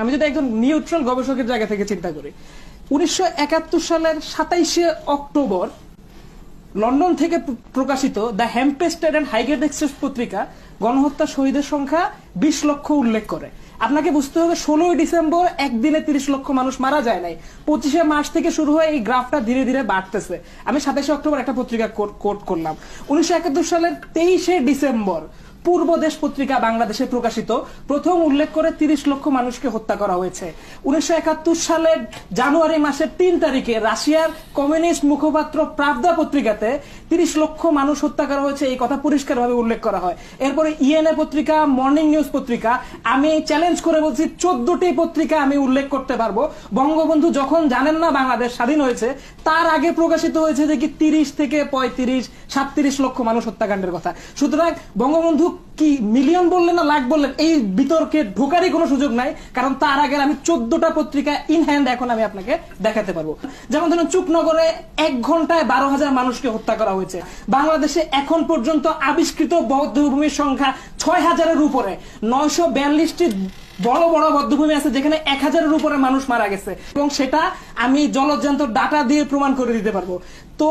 আমি যদি একজন নিউট্রাল গবেষকের জায়গা থেকে চিন্তা করি, উনিশশো একাত্তর সালের সাতাইশে অক্টোবর লন্ডন থেকে প্রকাশিত the Hampstead and Highgate Express পত্রিকা গণহত্যা শহীদের সংখ্যা বিশ লক্ষ উল্লেখ করে। আপনাকে বুঝতে হবে, ষোলোই ডিসেম্বর একদিনে তিরিশ লক্ষ মানুষ মারা যায় নাই। পঁচিশে মার্চ থেকে শুরু হয়ে এই গ্রাফটা ধীরে ধীরে বাড়তেছে। আমি সাতাশে অক্টোবর একটা পত্রিকা কোট করলাম। উনিশশো একাত্তর সালের তেইশে ডিসেম্বর পূর্ব দেশ পত্রিকা বাংলাদেশে প্রকাশিত। প্রথম উল্লেখ করে তিরিশ লক্ষ মানুষকে হত্যা করা হয়েছে। উনিশশো একাত্তর সালের জানুয়ারি মাসের তিন তারিখে রাশিয়ার কমিউনিস্ট মুখপাত্র প্রাবদা পত্রিকাতে তিরিশ লক্ষ মানুষ হত্যা করা হয়েছে এই কথা পরিষ্কারভাবে উল্লেখ করা হয়। এরপরে ইএনএ পত্রিকা মর্নিং নিউজ পত্রিকা, আমি চ্যালেঞ্জ করে বলছি চোদ্দটি পত্রিকা আমি উল্লেখ করতে পারব। বঙ্গবন্ধু যখন জানেন না বাংলাদেশ স্বাধীন হয়েছে, তার আগে প্রকাশিত হয়েছে যে কি তিরিশ থেকে পঁয়ত্রিশ, সাতত্রিশ লক্ষ মানুষ হত্যাকাণ্ডের কথা। সুতরাং বঙ্গবন্ধু কি মিলিয়ন বললেন না লাখ বললেন এই বিতর্কে ঢোকারই কোনো সুযোগ নাই, কারণ তার আগে আমি চোদ্দটা পত্রিকা ইন হ্যান্ড এখন আমি আপনাকে দেখাতে পারব। যেমন ধরুন চুপনগরে এক ঘন্টায় বারো হাজার মানুষকে হত্যা করা হয়েছে। বাংলাদেশে এখন পর্যন্ত আবিষ্কৃত বৌদ্ধভূমির সংখ্যা ছয় হাজারের উপরে। নয়শো বিয়াল্লিশটি বড় বড় বদ্ধভূমি আছে যেখানে এক হাজারের উপরে মানুষ মারা গেছে। এবং সেটা আমি জলযন্ত্র ডাটা দিয়ে প্রমাণ করে দিতে পারব। তো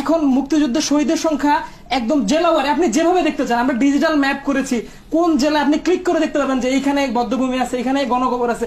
এখন মুক্তিযুদ্ধের শহীদের সংখ্যা একদম জেলা ওয়ারে আপনি যেভাবে দেখতে চান, আমরা ডিজিটাল ম্যাপ করেছি। কোন জেলা আপনি ক্লিক করে দেখতে পারবেন যে এইখানে বদ্ধভূমি আছে এখানে গণকবর আছে।